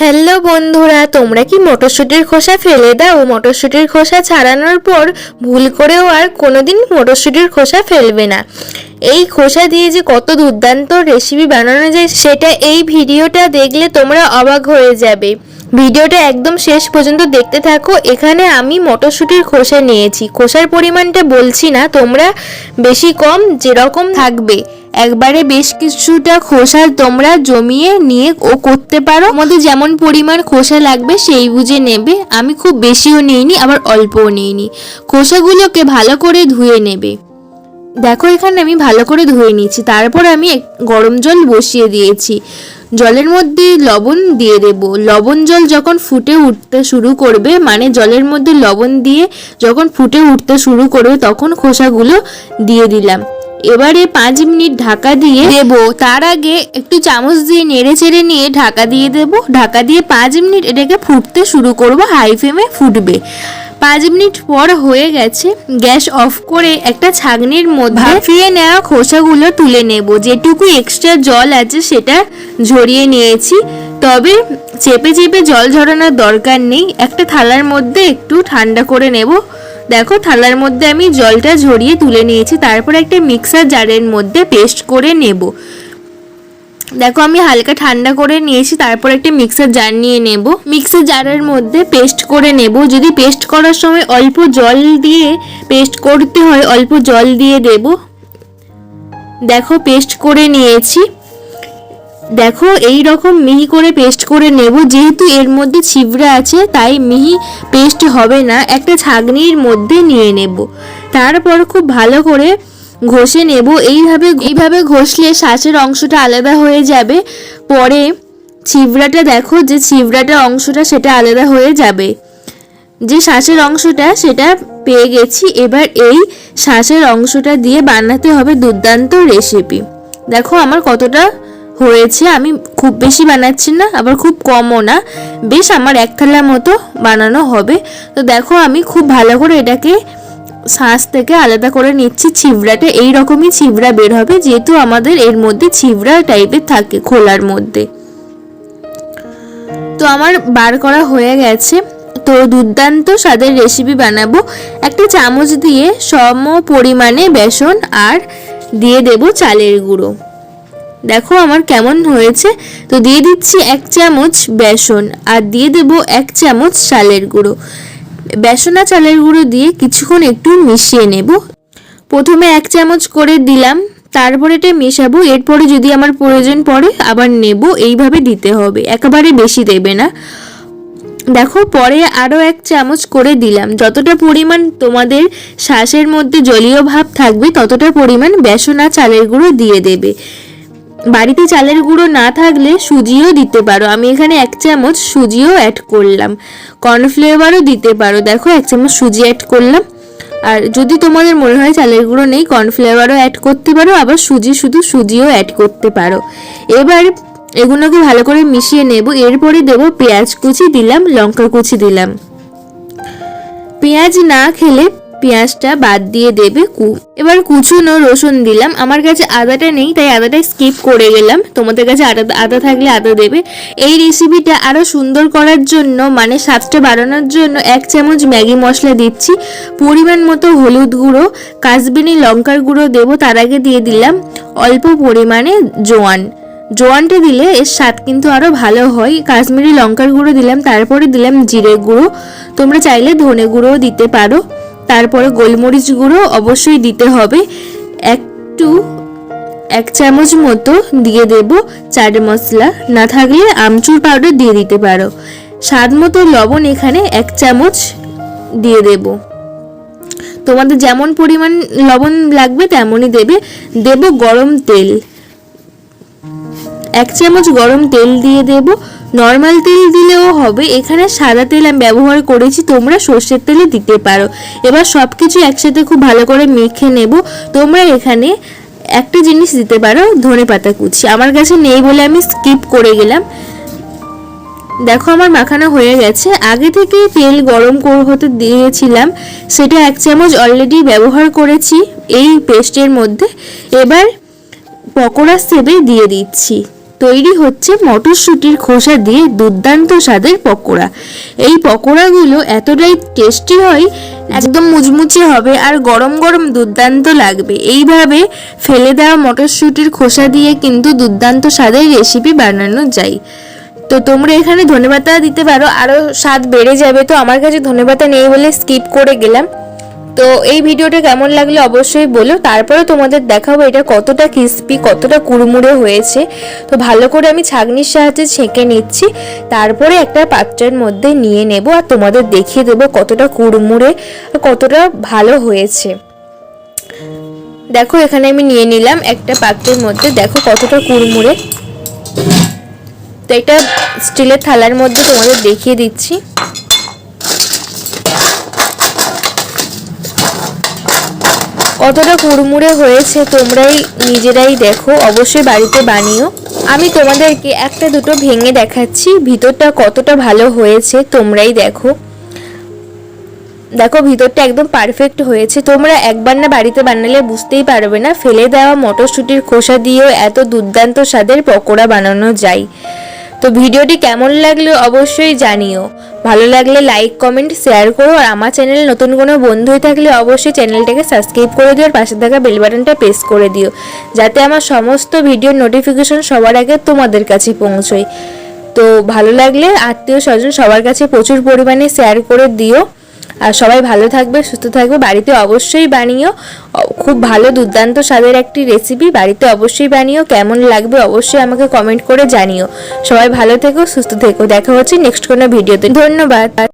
Hello বন্ধুরা, তোমরা কি মটরশুঁটির খোসা ফেলে দাও? মটরশুঁটির খোসা ছাড়ানোর পর ভুল করেও আর কোনোদিন মটরশুঁটির খোসা ফেলবে না। এই খোসা দিয়ে যে কত দুর্দান্ত রেসিপি বানানো যায়, সেটা এই ভিডিওটা দেখলে তোমরা অবাক হয়ে যাবে। ভিডিওটা একদম শেষ পর্যন্ত দেখতে থাকো। এখানে আমি মটরশুঁটির খোসা নিয়েছি। খোসার পরিমাণটা বলছি না, তোমরা বেশি কম যেরকম থাকবে। একবারে বেশ কিছুটা খোসা তোমরা জমিয়ে নিয়ে ও করতে পারো। আমাদের যেমন পরিমাণ খোসা লাগবে সেই বুঝে নেবে। আমি খুব বেশিও নিইনি, আবার অল্পও নিইনি। খোসাগুলোকে ভালো করে ধুয়ে নেবে। দেখো, এখানে আমি ভালো করে ধুয়ে নিয়েছি। তারপর আমি গরম জল বসিয়ে দিয়েছি। জলের মধ্যে লবণ দিয়ে দেব। লবণ জল যখন ফুটে উঠতে শুরু করবে মানে জলের মধ্যে লবণ দিয়ে যখন ফুটে উঠতে শুরু করবে, তখন খোসাগুলো দিয়ে দিলাম। এবারে পাঁচ মিনিট ঢাকা দিয়ে দেব। তার আগে একটু চামচ দিয়ে নেড়ে চেড়ে নিয়ে ঢাকা দিয়ে দেব। ঢাকা দিয়ে পাঁচ মিনিট এটাকে ফুটতে শুরু করব। হাই ফ্লেমে ফুটবে। পাঁচ মিনিট পর হয়ে গেছে। গ্যাস অফ করে একটা ছাগনির মধ্যে ভাপিয়ে নেওয়া খোসাগুলো তুলে নেব। যেটুকু এক্সট্রা জল আছে সেটা ঝরিয়ে নিয়েছি। তবে চেপে চেপে জল ঝরানোর দরকার নেই। একটা থালার মধ্যে একটু ঠান্ডা করে নেব। দেখো থালার মধ্যে আমি জলটা ঝরিয়ে তুলে নিয়েছি, তারপর একটা মিক্সার জারের মধ্যে পেস্ট করে নেব। দেখো আমি হালকা ঠান্ডা করে নিয়েছি, তারপর একটা মিক্সার জার নিয়ে নেব। মিক্সার জারের মধ্যে পেস্ট করে নেব। যদি পেস্ট করার সময় অল্প জল দিয়ে পেস্ট করতে হয়, অল্প জল দিয়ে দেব। দেখো পেস্ট করে নিয়েছি। দেখো, এই রকম মিহি করে পেস্ট করে নেব। যেহেতু এর মধ্যে ছিবড়া আছে, তাই মিহি পেস্ট হবে না। একটা ছাগনির মধ্যে নিয়ে নেব। তারপর খুব ভালো করে ঘষে নেব। এইভাবে এইভাবে ঘষলে শ্বাসের অংশটা আলাদা হয়ে যাবে। পরে ছিবড়াটা দেখো, যে ছিবড়াটা অংশটা সেটা আলাদা হয়ে যাবে। যে শ্বাসের অংশটা, সেটা পেয়ে গেছি। এবার এই শ্বাসের অংশটা দিয়ে বানাতে হবে দুর্দান্ত রেসিপি দেখো আমার কতটা হয়েছে, আমি খুব বেশি বানাচ্ছি না, আবার খুব কমও না। বেশ আমার এক থালা মতো বানানো হবে। তো দেখো, আমি খুব ভালো করে এটাকে শ্বাস থেকে আলাদা করে নিচ্ছি। ছিবড়াটা এই রকমই ছিবড়া বের হবে, যেহেতু আমাদের এর মধ্যে ছিবড়া টাইপের থাকে খোলার মধ্যে। তো আমার বার করা হয়ে গেছে। তো দুর্দান্ত স্বাদের রেসিপি বানাবো। একটা চামচ দিয়ে সম পরিমাণে বেসন আর দিয়ে দেব চালের গুঁড়ো। দেখো আমার কেমন হয়েছে। তো দিয়ে দিচ্ছি এক চামচ বেসন আর দিয়ে দেব এক চামচ চালের গুঁড়ো। বেসন চালের গুঁড়ো দিয়ে কিছুক্ষণ একটু মিশিয়ে নেব। প্রথমে এক চামচ করে দিলাম, তারপরে এটা মেশাবো। এরপরে যদি আমার প্রয়োজন পড়ে আবার নেব, এইভাবে দিতে হবে, একেবারে বেশি দেবে না। দেখো, পরে আরও এক চামচ করে দিলাম। যতটা পরিমাণ তোমাদের শ্বাসের মধ্যে জলীয় ভাব থাকবে, ততটা পরিমাণ বেসন আর চালের গুঁড়ো দিয়ে দেবে। বাড়িতে চালের গুঁড়ো না থাকলে সুজিও দিতে পারো। আমি এখানে এক চামচ সুজিও অ্যাড করলাম। কর্নফ্লেভারও দিতে পারো। দেখো এক চামচ সুজি অ্যাড করলাম। আর যদি তোমাদের মনে হয় চালের গুঁড়ো নেই, কর্নফ্লেভারও অ্যাড করতে পারো, আবার সুজি শুধু সুজিও অ্যাড করতে পারো। এবার এগুলোকে ভালো করে মিশিয়ে নেব। এরপরে দেব পেঁয়াজ কুচি দিলাম লঙ্কা কুচি দিলাম। পেঁয়াজ না খেলে পেঁয়াজটা বাদ দিয়ে দেবে কু। এবার কুচুনো রসুন দিলাম। আমার কাছে আদাটা নেই, তাই আদাটা স্কিপ করে গেলাম। তোমাদের কাছে আদা আদা থাকলে আদা দেবে। এই রেসিপিটা আরও সুন্দর করার জন্য মানে স্বাদটা বাড়ানোর জন্য এক চামচ ম্যাগি মশলা দিচ্ছি। পরিমাণ মতো হলুদ গুঁড়ো, কাশ্মীরি লঙ্কার গুঁড়ো দেবো, তার আগে দিয়ে দিলাম অল্প পরিমাণে জোয়ান। জোয়ানটা দিলে এর স্বাদ কিন্তু আরও ভালো হয়। কাশ্মীরি লঙ্কার গুঁড়ো দিলাম, তারপরে দিলাম জিরে গুঁড়ো। তোমরা চাইলে ধনে গুঁড়োও দিতে পারো। তারপরে গোলমরিচ গুঁড়ো অবশ্যই দিতে হবে। একটু এক চামচ মতো দিয়ে দেব চাট মশলা। না থাকলে আমচুর পাউডার দিয়ে দিতে পারো। স্বাদ মতো লবণ এখানে এক চামচ দিয়ে দেবো। তোমাদের যেমন পরিমাণ লবণ লাগবে তেমনই দেবে। দেব গরম তেল। এক চামচ গরম তেল দিয়ে দেব। নর্মাল তেল দিলেও হবে। এখানে সাদা তেল আমি ব্যবহার করেছি, তোমরা সর্ষের তেলে দিতে পারো। এবার সব কিছু একসাথে খুব ভালো করে মেখে নেব। তোমরা এখানে একটা জিনিস দিতে পারো, ধনে পাতা কুচি। আমার কাছে নেই বলে আমি স্কিপ করে গেলাম। দেখো আমার মাখানো হয়ে গেছে। আগে থেকে তেল গরম হতে দিয়েছিলাম। সেটা এক চামচ অলরেডি ব্যবহার করেছি, এই পেস্টের মধ্যে। এবার পকোড়া সেবে দিয়ে দিচ্ছি। তৈরি হচ্ছে মটরশুঁটির খোসা দিয়ে দুর্দান্ত স্বাদের পকোড়া। এই পকোড়াগুলো এতটাই টেস্টি হয়, একদম মুচমুচে হবে আর গরম গরম দুর্দান্ত লাগবে। এইভাবে ফেলে দেওয়া মটরশুঁটির খোসা দিয়ে কিন্তু দুর্দান্ত স্বাদের রেসিপি বানানো যায়। তো তোমরা এখানে ধনেপাতা দিতে পারো আরও স্বাদ বেড়ে যাবে। তো আমার কাছে ধনেপাতা নেই বলে স্কিপ করে গেলাম। তো এই ভিডিওটা কেমন লাগল অবশ্যই বলো। তারপরে তোমাদের দেখাবো এটা কতটা ক্রিস্পি কতটা কুড়মুড়ে হয়েছে। তো ভালো করে আমি ছাগনির সাহায্যে ছেঁকে নিচ্ছি। তারপরে একটা পাত্রের মধ্যে নিয়ে নেব আর তোমাদের দেখিয়ে দেবো কতটা কুড়মুড়ে, কতটা ভালো হয়েছে। দেখো, এখানে আমি নিয়ে নিলাম একটা পাত্রের মধ্যে। দেখো কতটা কুড়মুড়ে। তো এটা স্টিলের থালার মধ্যে তোমাদের দেখিয়ে দিচ্ছি। কতটা কুড়মুড়ে হয়েছে তোমরাই নিজেরাই দেখো, অবশ্যই বাড়িতে বানিও। আমি তোমাদেরকে একটা দুটো ভেঙে দেখাচ্ছি, ভিতরটা কতটা ভালো হয়েছে তোমরাই দেখো। দেখো, ভিতরটা একদম পারফেক্ট হয়েছে। তোমরা একবার না বাড়িতে বানালে বুঝতেই পারবে না, ফেলে দেওয়া মটরশুঁটির খোসা দিয়েও এত দুর্দান্ত স্বাদের পকোড়া বানানো যায়। তো ভিডিওটি কেমন লাগল অবশ্যই জানিও। ভালো লাগলে লাইক কমেন্ট শেয়ার করো আর আমার চ্যানেলে নতুন কোনো বন্ধু হয়ে থাকলে অবশ্যই চ্যানেলটাকে সাবস্ক্রাইব করে দিও আর পাশে থাকা বেল বাটনটা প্রেস করে দিও, যাতে আমার সমস্ত ভিডিওর নোটিফিকেশন সবার আগে তোমাদের কাছে পৌঁছয়। তো ভালো লাগলে আত্মীয় স্বজন সবার কাছে প্রচুর পরিমাণে শেয়ার করে দিও। আর সবাই ভালো থাকবে, সুস্থ থাকবে। বাড়িতে অবশ্যই বানিও। খুব ভালো দুর্দান্ত স্বাদের একটি রেসিপি বাড়িতে অবশ্যই বানিও। কেমন লাগবে অবশ্যই আমাকে কমেন্ট করে জানিও। সবাই ভালো থেকো, সুস্থ থেকো। দেখা হচ্ছে নেক্সট কোনো ভিডিওতে ধন্যবাদ।